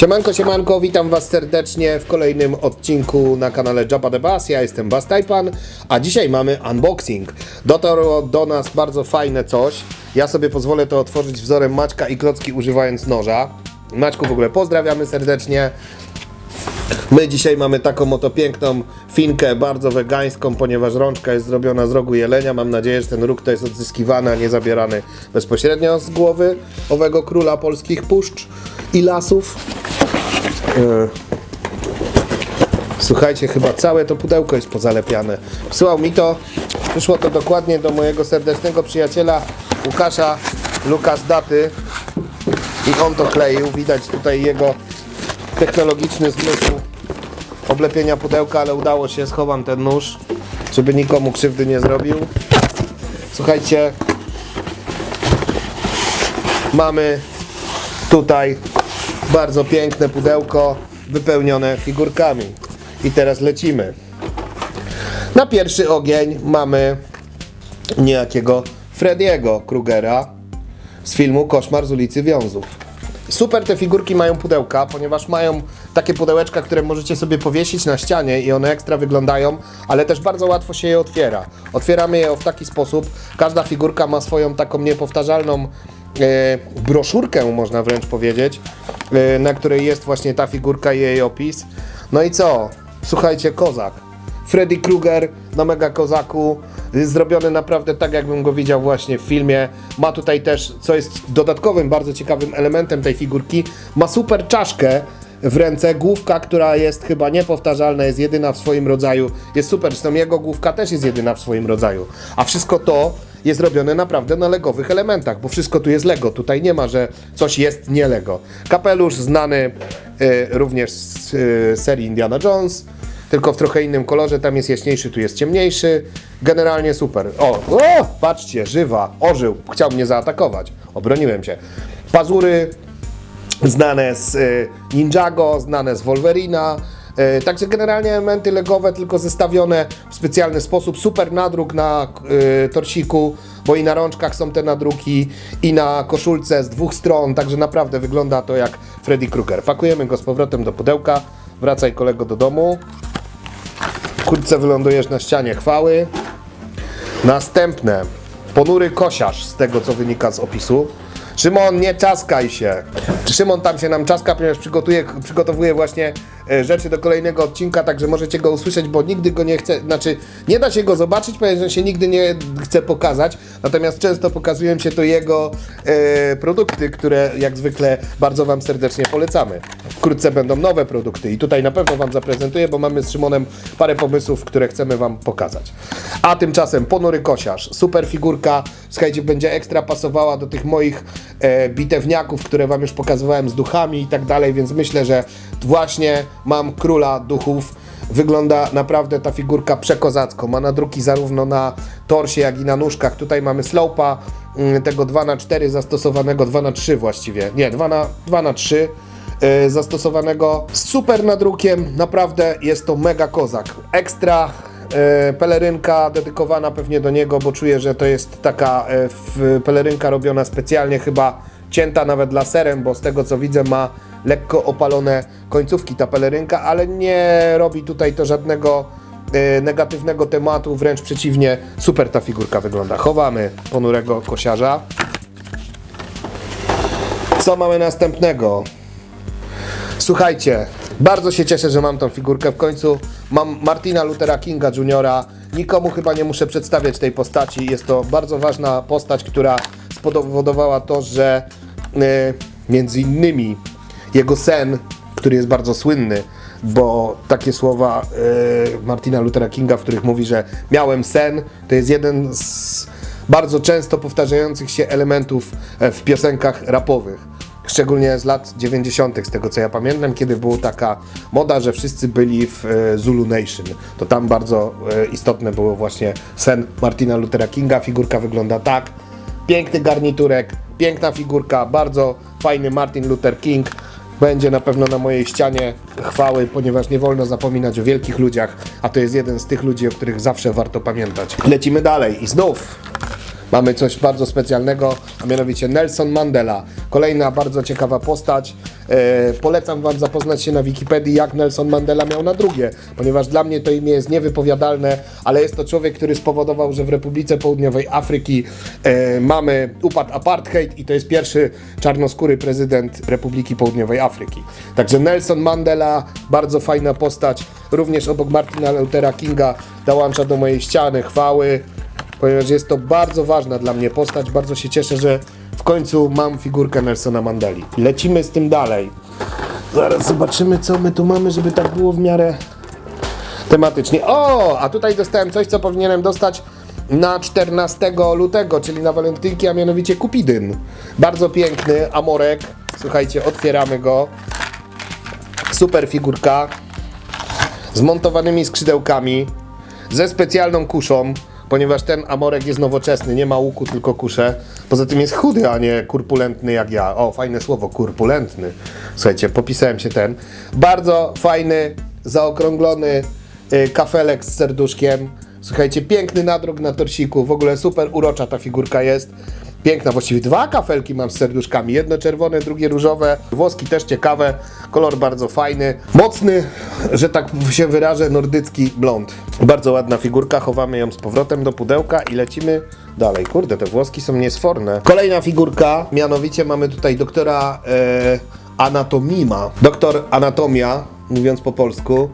Siemanko, siemanko, witam Was serdecznie w kolejnym odcinku na kanale Jabba the Bass. Ja jestem Bas Tajpan, a dzisiaj mamy unboxing. Dotarło do nas bardzo fajne coś. Ja sobie pozwolę to otworzyć wzorem Maćka i Klocki używając noża. Maćku w ogóle pozdrawiamy serdecznie. My dzisiaj mamy taką oto piękną finkę, bardzo wegańską, ponieważ rączka jest zrobiona z rogu jelenia. Mam nadzieję, że ten róg to jest odzyskiwany, a nie zabierany bezpośrednio z głowy owego króla polskich puszcz i lasów. E, Słuchajcie, chyba całe to pudełko jest pozalepiane. Wysłał mi to, przyszło to dokładnie do mojego serdecznego przyjaciela Łukasza Lukas Daty i on to kleił. Widać tutaj jego technologiczny zmysł oblepienia pudełka, ale udało się, schowam ten nóż, żeby nikomu krzywdy nie zrobił. Słuchajcie, mamy tutaj bardzo piękne pudełko wypełnione figurkami. I teraz lecimy. Na pierwszy ogień mamy niejakiego Frediego Krugera z filmu Koszmar z ulicy Wiązów. Super te figurki mają pudełka, ponieważ mają takie pudełeczka, które możecie sobie powiesić na ścianie i one ekstra wyglądają, ale też bardzo łatwo się je otwiera. Otwieramy je w taki sposób, każda figurka ma swoją taką niepowtarzalną e, broszurkę, można wręcz powiedzieć, e, na której jest właśnie ta figurka i jej opis. No i co? Słuchajcie, kozak. Freddy Krueger na Mega Kozaku. Zrobiony naprawdę tak, jakbym go widział właśnie w filmie. Ma tutaj też, co jest dodatkowym, bardzo ciekawym elementem tej figurki, ma super czaszkę w ręce, główka, która jest chyba niepowtarzalna, jest jedyna w swoim rodzaju. Jest super, zresztą jego główka też jest jedyna w swoim rodzaju. A wszystko to jest robione naprawdę na legowych elementach, bo wszystko tu jest Lego. Tutaj nie ma, że coś jest nie Lego. Kapelusz znany y, również z y, serii Indiana Jones tylko w trochę innym kolorze, tam jest jaśniejszy, tu jest ciemniejszy. Generalnie super. O, o patrzcie, żywa, ożył, chciał mnie zaatakować. Obroniłem się. Pazury znane z y, Ninjago, znane z Wolverina. Y, Także generalnie elementy legowe, tylko zestawione w specjalny sposób. Super nadruk na y, torsiku, bo i na rączkach są te nadruki, i na koszulce z dwóch stron. Także naprawdę wygląda to jak Freddy Krueger. Pakujemy go z powrotem do pudełka. Wracaj kolego do domu. Wkrótce wylądujesz na ścianie chwały. Następne. Ponury kosiarz, z tego co wynika z opisu. Szymon, nie czaskaj się. Szymon tam się nam czaska, ponieważ przygotuje, przygotowuje właśnie rzeczy do kolejnego odcinka, także możecie go usłyszeć, bo nigdy go nie chce, znaczy nie da się go zobaczyć, ponieważ on się nigdy nie chce pokazać, natomiast często pokazują się to jego e, produkty, które jak zwykle bardzo Wam serdecznie polecamy. Wkrótce będą nowe produkty i tutaj na pewno Wam zaprezentuję, bo mamy z Szymonem parę pomysłów, które chcemy Wam pokazać. A tymczasem ponury kosiarz, super figurka, słuchajcie, będzie ekstra pasowała do tych moich e, bitewniaków, które Wam już pokazywałem z duchami i tak dalej, więc myślę, że właśnie mam króla duchów. Wygląda naprawdę ta figurka przekozacko. Ma nadruki zarówno na torsie, jak i na nóżkach. Tutaj mamy slopa mm, tego 2x4 zastosowanego, 2x3 właściwie. Nie, 2 na 2 na 3 e, zastosowanego z super nadrukiem. Naprawdę jest to mega kozak. Ekstra e, pelerynka dedykowana pewnie do niego, bo czuję, że to jest taka w- pelerynka robiona specjalnie, chyba cięta nawet laserem, bo z tego co widzę ma lekko opalone końcówki ta pelerynka, ale nie robi tutaj to żadnego e, negatywnego tematu, wręcz przeciwnie, super ta figurka wygląda. Chowamy ponurego kosiarza. Co mamy następnego? Słuchajcie, bardzo się cieszę, że mam tą figurkę w końcu. Mam Martina Luthera Kinga Jr. Nikomu chyba nie muszę przedstawiać tej postaci. Jest to bardzo ważna postać, która spowodowała to, że e, między innymi jego sen, który jest bardzo słynny, bo takie słowa e, Martina Luthera Kinga, w których mówi, że miałem sen, to jest jeden z bardzo często powtarzających się elementów e, w piosenkach rapowych. Szczególnie z lat 90., z tego co ja pamiętam, kiedy była taka moda, że wszyscy byli w e, Zulu Nation. To tam bardzo istotne było właśnie sen Martina Luthera Kinga. Figurka wygląda tak. Piękny garniturek, piękna figurka, bardzo fajny Martin Luther King. Będzie na pewno na mojej ścianie chwały, ponieważ nie wolno zapominać o wielkich ludziach, a to jest jeden z tych ludzi, o których zawsze warto pamiętać. Lecimy dalej i znów mamy coś bardzo specjalnego, a mianowicie Nelson Mandela. Kolejna bardzo ciekawa postać. E, polecam Wam zapoznać się na Wikipedii, jak Nelson Mandela miał na drugie, ponieważ dla mnie to imię jest niewypowiadalne, ale jest to człowiek, który spowodował, że w Republice Południowej Afryki e, mamy upadł apartheid i to jest pierwszy czarnoskóry prezydent Republiki Południowej Afryki. Także Nelson Mandela, bardzo fajna postać, również obok Martina Luthera Kinga dołącza do mojej ściany chwały ponieważ jest to bardzo ważna dla mnie postać. Bardzo się cieszę, że w końcu mam figurkę Nelsona Mandeli. Lecimy z tym dalej. Zaraz zobaczymy, co my tu mamy, żeby tak było w miarę tematycznie. O, a tutaj dostałem coś, co powinienem dostać na 14 lutego, czyli na walentynki, a mianowicie Kupidyn. Bardzo piękny amorek. Słuchajcie, otwieramy go. Super figurka z montowanymi skrzydełkami, ze specjalną kuszą, ponieważ ten amorek jest nowoczesny, nie ma łuku, tylko kuszę. Poza tym jest chudy, a nie kurpulentny jak ja. O, fajne słowo, kurpulentny. Słuchajcie, popisałem się ten. Bardzo fajny, zaokrąglony y, kafelek z serduszkiem. Słuchajcie, piękny nadruk na torsiku, w ogóle super urocza ta figurka jest. Piękna, właściwie dwa kafelki mam z serduszkami. Jedno czerwone, drugie różowe. Włoski też ciekawe, kolor bardzo fajny. Mocny, że tak się wyrażę, nordycki blond. Bardzo ładna figurka, chowamy ją z powrotem do pudełka i lecimy dalej. Kurde, te włoski są niesforne. Kolejna figurka, mianowicie mamy tutaj doktora e, Anatomima. Doktor Anatomia, mówiąc po polsku.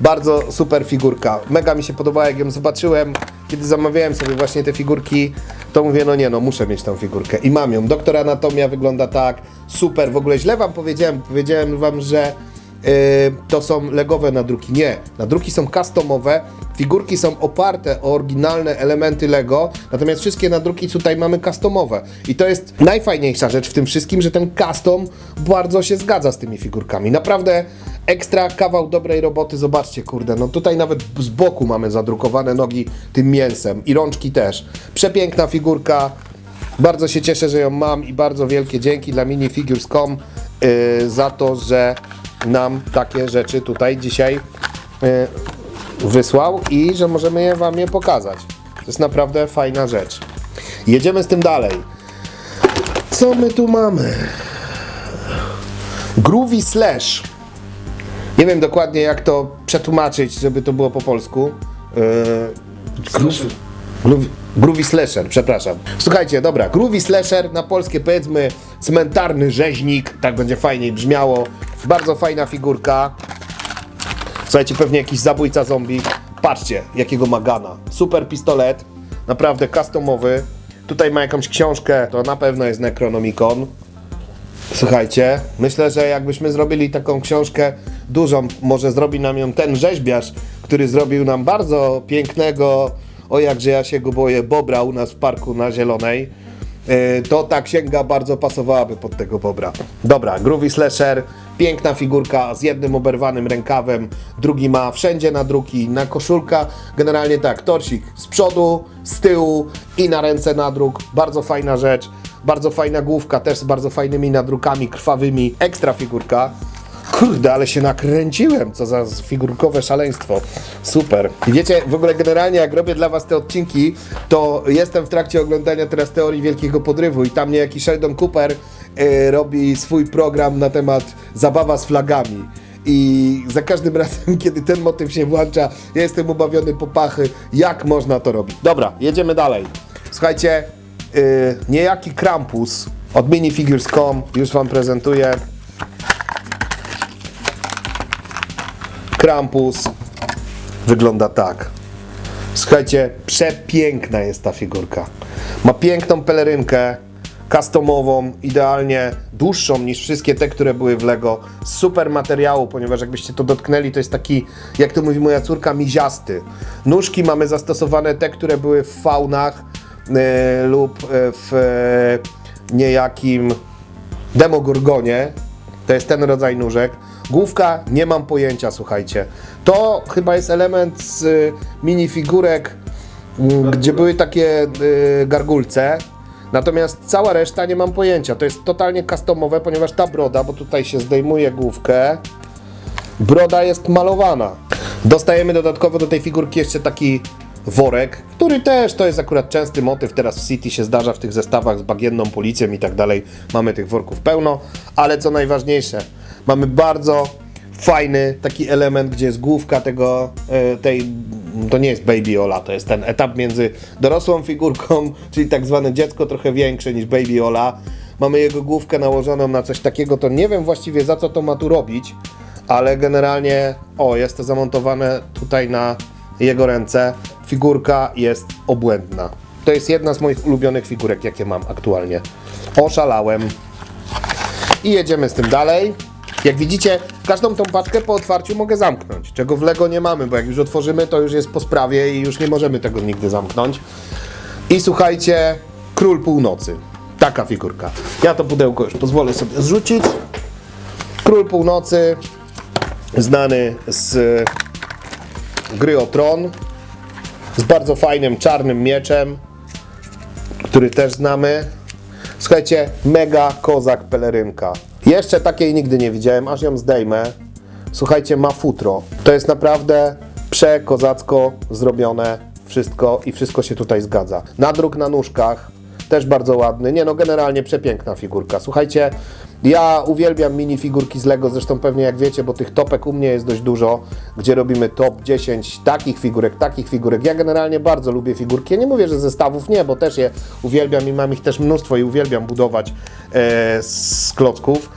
Bardzo super figurka. Mega mi się podobała, jak ją zobaczyłem. Kiedy zamawiałem sobie właśnie te figurki, to mówię, no nie, no muszę mieć tą figurkę. I mam ją. Doktor Anatomia wygląda tak. Super. W ogóle źle wam powiedziałem. Powiedziałem wam, że yy, to są legowe nadruki. Nie. Nadruki są customowe. Figurki są oparte o oryginalne elementy Lego, natomiast wszystkie nadruki tutaj mamy customowe. I to jest najfajniejsza rzecz w tym wszystkim, że ten custom bardzo się zgadza z tymi figurkami. Naprawdę ekstra kawał dobrej roboty. Zobaczcie, kurde, no tutaj nawet z boku mamy zadrukowane nogi tym mięsem i rączki też. Przepiękna figurka. Bardzo się cieszę, że ją mam i bardzo wielkie dzięki dla minifigures.com yy, za to, że nam takie rzeczy tutaj dzisiaj yy, wysłał i że możemy je Wam je pokazać. To jest naprawdę fajna rzecz. Jedziemy z tym dalej. Co my tu mamy? Groovy Slash. Nie wiem dokładnie jak to przetłumaczyć, żeby to było po polsku. Groovy, groovy, groovy Slasher, przepraszam. Słuchajcie, dobra, Groovy Slasher na polskie powiedzmy cmentarny rzeźnik, tak będzie fajniej brzmiało. Bardzo fajna figurka. Słuchajcie, pewnie jakiś zabójca zombie. Patrzcie, jakiego ma gana. Super pistolet, naprawdę customowy. Tutaj ma jakąś książkę, to na pewno jest Necronomicon. Słuchajcie, myślę, że jakbyśmy zrobili taką książkę dużą, może zrobi nam ją ten rzeźbiarz, który zrobił nam bardzo pięknego, o jakże ja się go boję, bobra u nas w parku na Zielonej. Yy, to ta księga bardzo pasowałaby pod tego bobra. Dobra, Groovy Slasher, piękna figurka z jednym oberwanym rękawem, drugi ma wszędzie nadruki, na koszulka, generalnie tak, torsik z przodu, z tyłu i na ręce nadruk, bardzo fajna rzecz, bardzo fajna główka, też z bardzo fajnymi nadrukami krwawymi, ekstra figurka. Kurde, ale się nakręciłem, co za figurkowe szaleństwo. Super. I wiecie, w ogóle generalnie jak robię dla was te odcinki, to jestem w trakcie oglądania teraz teorii Wielkiego Podrywu i tam niejaki Sheldon Cooper e, robi swój program na temat zabawa z flagami. I za każdym razem, kiedy ten motyw się włącza, ja jestem ubawiony po pachy, jak można to robić. Dobra, jedziemy dalej. Słuchajcie, yy, niejaki Krampus od minifigures.com już wam prezentuję. Krampus wygląda tak. Słuchajcie, przepiękna jest ta figurka. Ma piękną pelerynkę, customową, idealnie dłuższą niż wszystkie te, które były w Lego. Super materiału, ponieważ jakbyście to dotknęli, to jest taki, jak to mówi moja córka, miziasty. Nóżki mamy zastosowane te, które były w faunach e, lub e, w e, niejakim Demogorgonie. To jest ten rodzaj nóżek. Główka, nie mam pojęcia, słuchajcie. To chyba jest element z y, minifigurek, y, gdzie były takie y, gargulce. Natomiast cała reszta nie mam pojęcia. To jest totalnie customowe, ponieważ ta broda, bo tutaj się zdejmuje główkę, broda jest malowana. Dostajemy dodatkowo do tej figurki jeszcze taki worek, który też to jest akurat częsty motyw, teraz w City się zdarza w tych zestawach z bagienną policją i tak dalej, mamy tych worków pełno, ale co najważniejsze, mamy bardzo fajny taki element, gdzie jest główka tego, e, tej, to nie jest Baby Ola, to jest ten etap między dorosłą figurką, czyli tak zwane dziecko trochę większe niż Baby Ola. Mamy jego główkę nałożoną na coś takiego, to nie wiem właściwie za co to ma tu robić, ale generalnie, o, jest to zamontowane tutaj na jego ręce. Figurka jest obłędna. To jest jedna z moich ulubionych figurek, jakie mam aktualnie. Oszalałem. I jedziemy z tym dalej. Jak widzicie, każdą tą paczkę po otwarciu mogę zamknąć, czego w Lego nie mamy, bo jak już otworzymy, to już jest po sprawie i już nie możemy tego nigdy zamknąć. I słuchajcie, Król Północy. Taka figurka. Ja to pudełko już pozwolę sobie zrzucić. Król Północy, znany z gry o Tron, z bardzo fajnym czarnym mieczem, który też znamy. Słuchajcie, mega kozak pelerynka. Jeszcze takiej nigdy nie widziałem, aż ją zdejmę. Słuchajcie, ma futro. To jest naprawdę przekozacko zrobione wszystko i wszystko się tutaj zgadza. Nadruk na nóżkach, też bardzo ładny. Nie no, generalnie przepiękna figurka. Słuchajcie, ja uwielbiam minifigurki z Lego, zresztą pewnie jak wiecie, bo tych topek u mnie jest dość dużo, gdzie robimy top 10 takich figurek, takich figurek. Ja generalnie bardzo lubię figurki. Ja nie mówię, że zestawów nie, bo też je uwielbiam i mam ich też mnóstwo i uwielbiam budować e, z klocków.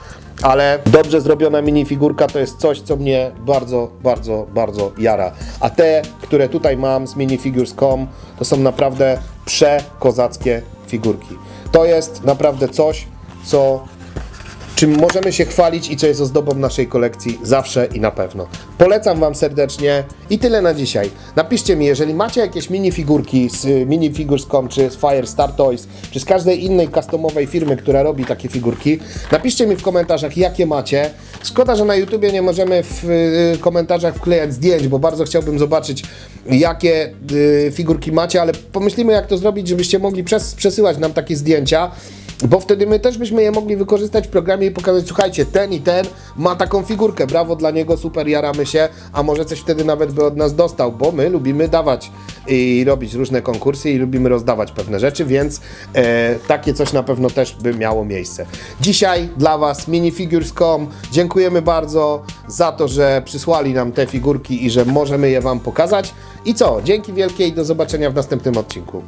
Ale dobrze zrobiona minifigurka to jest coś, co mnie bardzo, bardzo, bardzo jara. A te, które tutaj mam z minifigures.com, to są naprawdę przekozackie figurki. To jest naprawdę coś, co czym możemy się chwalić i co jest ozdobą naszej kolekcji zawsze i na pewno. Polecam Wam serdecznie i tyle na dzisiaj. Napiszcie mi, jeżeli macie jakieś minifigurki z minifigures.com, czy z Fire Star Toys, czy z każdej innej customowej firmy, która robi takie figurki, napiszcie mi w komentarzach, jakie macie. Szkoda, że na YouTubie nie możemy w y, komentarzach wklejać zdjęć, bo bardzo chciałbym zobaczyć, jakie y, figurki macie, ale pomyślimy, jak to zrobić, żebyście mogli przes- przesyłać nam takie zdjęcia. Bo wtedy my też byśmy je mogli wykorzystać w programie i pokazać, słuchajcie, ten i ten ma taką figurkę, brawo dla niego, super, jaramy się, a może coś wtedy nawet by od nas dostał, bo my lubimy dawać i robić różne konkursy i lubimy rozdawać pewne rzeczy, więc e, takie coś na pewno też by miało miejsce. Dzisiaj dla Was minifigures.com, dziękujemy bardzo za to, że przysłali nam te figurki i że możemy je Wam pokazać. I co, dzięki wielkie i do zobaczenia w następnym odcinku.